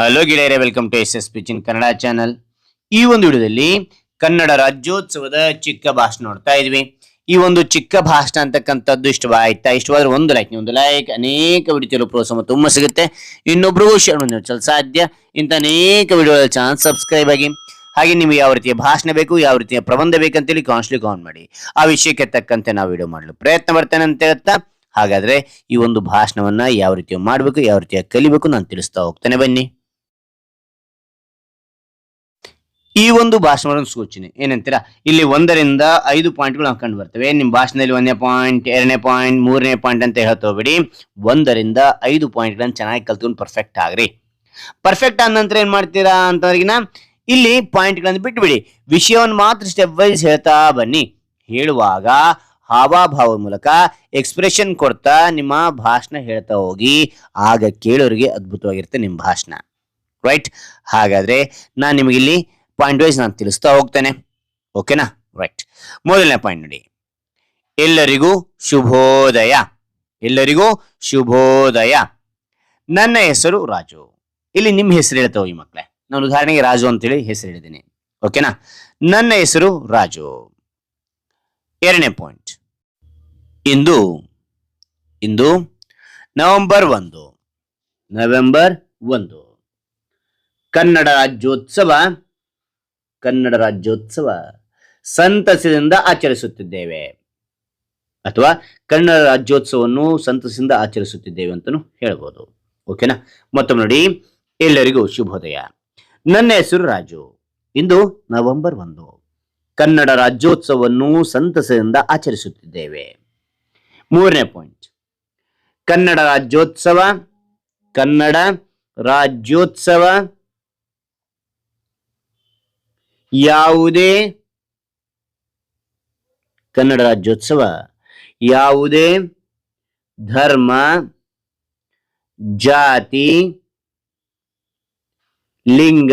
Hello ಗೆಳೆಯರೆ welcome to S S ಪಿಚಿನ್ Kannada channel ಈ ಒಂದು ವಿಡಿಯೋದಲ್ಲಿ ಕನ್ನಡ ರಾಜ್ಯೋತ್ಸವದ ಚಿಕ್ಕ ಭಾಷಣ ನೋಡ್ತಾ ಇದ್ವಿ. ಈ ಒಂದು ಚಿಕ್ಕ ಭಾಷಣ ಅಂತಕ್ಕಂಥದ್ದು ಇಷ್ಟವಾಯ್ತಾ? ಇಷ್ಟವಾದ್ರೆ ಒಂದು ಲೈಕ್ ಒಂದು ಲೈಕ್ ಅನೇಕ ವಿಡಿಯೋ ಪ್ರೋತ್ಸಾಹ ತುಂಬ ಸಿಗುತ್ತೆ. ಇನ್ನೊಬ್ರಿಗೂ ಶೇರ್ ಮಾಡಿ ಸಾಧ್ಯ. ಇಂಥ ಅನೇಕ ವಿಡಿಯೋಗಳ ಚಾನಲ್ ಸಬ್ಸ್ಕ್ರೈಬ್ ಆಗಿ. ಹಾಗೆ ನಿಮಗೆ ಯಾವ ರೀತಿಯ ಭಾಷಣ ಬೇಕು, ಯಾವ ರೀತಿಯ ಪ್ರಬಂಧ ಬೇಕಂತೇಳಿ ಕಾನ್ಸ್ಟ್ಲಿ ಕಾನ್ ಮಾಡಿ. ಆ ವಿಷಯಕ್ಕೆ ತಕ್ಕಂತೆ ನಾವು ವಿಡಿಯೋ ಮಾಡಲು ಪ್ರಯತ್ನ ಬರ್ತೇನೆ ಅಂತ ಹೇಳ್ತಾ. ಹಾಗಾದ್ರೆ ಈ ಒಂದು ಭಾಷಣವನ್ನ ಯಾವ ರೀತಿಯ ಮಾಡಬೇಕು, ಯಾವ ರೀತಿಯ ಕಲಿಬೇಕು ನಾನು ತಿಳಿಸ್ತಾ ಹೋಗ್ತೇನೆ. ಬನ್ನಿ. ಈ ಒಂದು ಭಾಷಣವನ್ನು ಸೂಚನೆ ಏನಂತೀರಾ? ಇಲ್ಲಿ ಒಂದರಿಂದ ಐದು ಪಾಯಿಂಟ್ಗಳು ಕಂಡು ಬರ್ತವೆ. ನಿಮ್ಮ ಭಾಷಣದಲ್ಲಿ ಒಂದನೇ ಪಾಯಿಂಟ್, ಎರಡನೇ ಪಾಯಿಂಟ್, ಮೂರನೇ ಪಾಯಿಂಟ್ ಅಂತ ಹೇಳ್ತಾ ಹೋಗ್ಬೇಡಿ. ಒಂದರಿಂದ ಐದು ಪಾಯಿಂಟ್ಗಳನ್ನು ಚೆನ್ನಾಗಿ ಕಲ್ತ್ಕೊಂಡು ಪರ್ಫೆಕ್ಟ್ ಆಗ್ರಿ. ಪರ್ಫೆಕ್ಟ್ ಆದ ನಂತರ ಏನು ಮಾಡ್ತೀರಾ ಅಂತವ್ರಿಗಿನ ಇಲ್ಲಿ ಪಾಯಿಂಟ್ಗಳನ್ನು ಬಿಟ್ಬಿಡಿ. ವಿಷಯವನ್ನು ಮಾತ್ರ ಸ್ಟೆಪ್ ವೈಸ್ ಹೇಳ್ತಾ ಬನ್ನಿ. ಹೇಳುವಾಗ ಹಾವಾಭಾವ ಮೂಲಕ ಎಕ್ಸ್ಪ್ರೆಷನ್ ಕೊಡ್ತಾ ನಿಮ್ಮ ಭಾಷಣ ಹೇಳ್ತಾ ಹೋಗಿ. ಆಗ ಕೇಳೋರಿಗೆ ಅದ್ಭುತವಾಗಿರುತ್ತೆ ನಿಮ್ಮ ಭಾಷಣ. ರೈಟ್ ಹಾಗಾದ್ರೆ ನಾನು ನಿಮಗೆ ಇಲ್ಲಿ ಪಾಯಿಂಟ್ ವೈಸ್ ನಾನು ತಿಳಿಸ್ತಾ ಹೋಗ್ತೇನೆ. ಓಕೆನಾ ರೈಟ್ ಮೊದಲನೇ ಪಾಯಿಂಟ್ ನೋಡಿ. ಎಲ್ಲರಿಗೂ ಶುಭೋದಯ. ಎಲ್ಲರಿಗೂ ಶುಭೋದಯ. ನನ್ನ ಹೆಸರು ರಾಜು. ಇಲ್ಲಿ ನಿಮ್ಮ ಹೆಸರು ಹೇಳ್ತಾ ಹೋಗಿ ಮಕ್ಕಳೇ ನಾನು ಉದಾಹರಣೆಗೆ ರಾಜು ಅಂತೇಳಿ ಹೆಸರು ಹೇಳಿದ್ದೀನಿ. ಓಕೆನಾ ನನ್ನ ಹೆಸರು ರಾಜು. ಎರಡನೇ ಪಾಯಿಂಟ್ ಇಂದು ಇಂದು ನವೆಂಬರ್ ಒಂದು. ನವೆಂಬರ್ ಒಂದು. ಕನ್ನಡ ರಾಜ್ಯೋತ್ಸವ ಕನ್ನಡ ರಾಜ್ಯೋತ್ಸವ ಸಂತಸದಿಂದ ಆಚರಿಸುತ್ತಿದ್ದೇವೆ. ಅಥವಾ ಕನ್ನಡ ರಾಜ್ಯೋತ್ಸವವನ್ನು ಸಂತಸದಿಂದ ಆಚರಿಸುತ್ತಿದ್ದೇವೆ ಅಂತಲೂ ಹೇಳ್ಬೋದು. ಓಕೆನಾ? ಮತ್ತೊಮ್ಮೆ ನೋಡಿ, ಎಲ್ಲರಿಗೂ ಶುಭೋದಯ. ನನ್ನ ಹೆಸರು ರಾಜು. ಇಂದು ನವೆಂಬರ್ ಒಂದು. ಕನ್ನಡ ರಾಜ್ಯೋತ್ಸವವನ್ನು ಸಂತಸದಿಂದ ಆಚರಿಸುತ್ತಿದ್ದೇವೆ. ಮೂರನೇ ಪಾಯಿಂಟ್. ಕನ್ನಡ ರಾಜ್ಯೋತ್ಸವ ಕನ್ನಡ ರಾಜ್ಯೋತ್ಸವ ಯಾವುದೇ ಕನ್ನಡ ರಾಜ್ಯೋತ್ಸವ, ಯಾವುದೇ ಧರ್ಮ, ಜಾತಿ, ಲಿಂಗ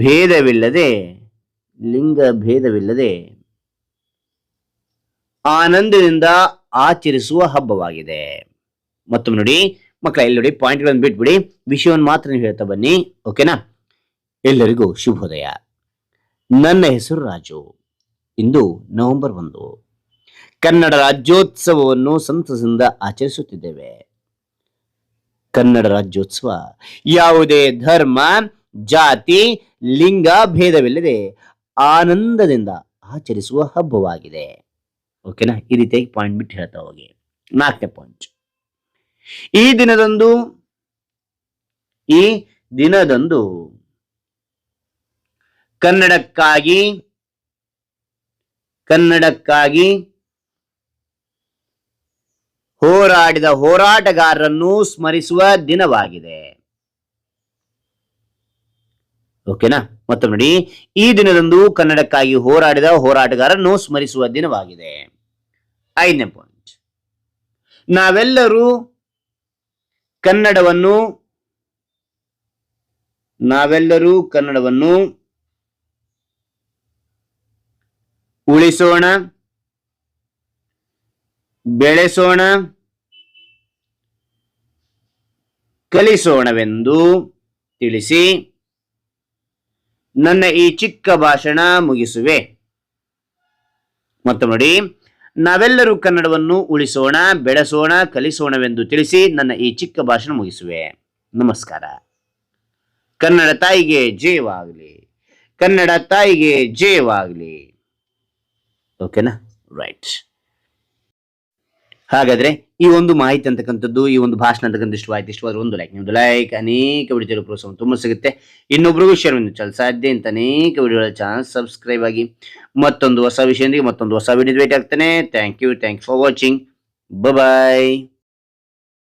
ಭೇದವಿಲ್ಲದೆ ಲಿಂಗ ಭೇದವಿಲ್ಲದೆ ಆನಂದದಿಂದ ಆಚರಿಸುವ ಹಬ್ಬವಾಗಿದೆ. ಮತ್ತೊಮ್ಮೆ ನೋಡಿ, ಮಕ್ಕಳ, ಇಲ್ಲಿ ನೋಡಿ ಪಾಯಿಂಟ್ಗಳನ್ನು ಬಿಟ್ಬಿಡಿ. ವಿಷಯವನ್ನು ಮಾತ್ರ ನೀವು ಹೇಳ್ತಾ ಬನ್ನಿ ಓಕೆನಾ ಎಲ್ಲರಿಗೂ ಶುಭೋದಯ. ನನ್ನ ಹೆಸರು ರಾಜು. ಇಂದು ನವೆಂಬರ್ ಒಂದು. ಕನ್ನಡ ರಾಜ್ಯೋತ್ಸವವನ್ನು ಸಂತಸದಿಂದ ಆಚರಿಸುತ್ತಿದ್ದೇವೆ. ಕನ್ನಡ ರಾಜ್ಯೋತ್ಸವ ಯಾವುದೇ ಧರ್ಮ, ಜಾತಿ, ಲಿಂಗ ಭೇದವಿಲ್ಲದೆ ಆನಂದದಿಂದ ಆಚರಿಸುವ ಹಬ್ಬವಾಗಿದೆ. ಓಕೆನಾ? ಈ ರೀತಿಯಾಗಿ ಪಾಯಿಂಟ್ ಬಿಟ್ಟು ಹೇಳ್ತಾ ಹೋಗಿ. ನಾಲ್ಕನೇ ಪಾಯಿಂಟ್ ಈ ದಿನದಂದು ಈ ದಿನದಂದು ಕನ್ನಡಕ್ಕಾಗಿ ಕನ್ನಡಕ್ಕಾಗಿ ಹೋರಾಡಿದ ಹೋರಾಟಗಾರರನ್ನು ಸ್ಮರಿಸುವ ದಿನವಾಗಿದೆ. ಓಕೆನಾ? ಮತ್ತೊಮ್ಮೆ ನೋಡಿ. ಈ ದಿನದಂದು ಕನ್ನಡಕ್ಕಾಗಿ ಹೋರಾಡಿದ ಹೋರಾಟಗಾರರನ್ನು ಸ್ಮರಿಸುವ ದಿನವಾಗಿದೆ. ಐದನೇ ಪಾಯಿಂಟ್ ನಾವೆಲ್ಲರೂ ಕನ್ನಡವನ್ನು ನಾವೆಲ್ಲರೂ ಕನ್ನಡವನ್ನು ಉಳಿಸೋಣ, ಬೆಳೆಸೋಣ, ಕಲಿಸೋಣವೆಂದು ತಿಳಿಸಿ ನನ್ನ ಈ ಚಿಕ್ಕ ಭಾಷಣ ಮುಗಿಸುವೆ. ಮತ್ತು ನೋಡಿ, ನಾವೆಲ್ಲರೂ ಕನ್ನಡವನ್ನು ಉಳಿಸೋಣ, ಬೆಳೆಸೋಣ, ಕಲಿಸೋಣವೆಂದು ತಿಳಿಸಿ ನನ್ನ ಈ ಚಿಕ್ಕ ಭಾಷಣ ಮುಗಿಸುವೆ. ನಮಸ್ಕಾರ. ಕನ್ನಡ ತಾಯಿಗೆ ಜಯವಾಗಲಿ. ಕನ್ನಡ ತಾಯಿಗೆ ಜಯವಾಗಲಿ. ಓಕೆನಾ ರೈಟ್ ಹಾಗಾದ್ರೆ ಈ ಒಂದು ಮಾಹಿತಿ ಅಂತಕ್ಕಂಥದ್ದು, ಈ ಒಂದು ಭಾಷಣ ಅಂತಕ್ಕಂಥ ಇಷ್ಟವಾಯ್ತು ಇಷ್ಟವಾದ್ರೆ ಒಂದು ಲೈಕ್ ನಿಮ್ದು ಲೈಕ್ ಅನೇಕ ವಿಡಿಯೋ ಪ್ರೋತ್ಸಾಹ ತುಂಬ ಸಿಗುತ್ತೆ. ಇನ್ನೊಬ್ರಿಗೂ ಶೇರ್ ಚಲ ಸಾಧ್ಯ ಅಂತ ಅನೇಕ ವಿಡಿಯೋಗಳ ಚಾನಲ್ ಸಬ್ಸ್ಕ್ರೈಬ್ ಆಗಿ ಮತ್ತೊಂದು ಹೊಸ ವಿಷಯದೊಂದಿಗೆ ಮತ್ತೊಂದು ಹೊಸ ವಿಡಿಯೋ ಭೇಟಿ ಆಗ್ತಾನೆ thank you thank for watching bye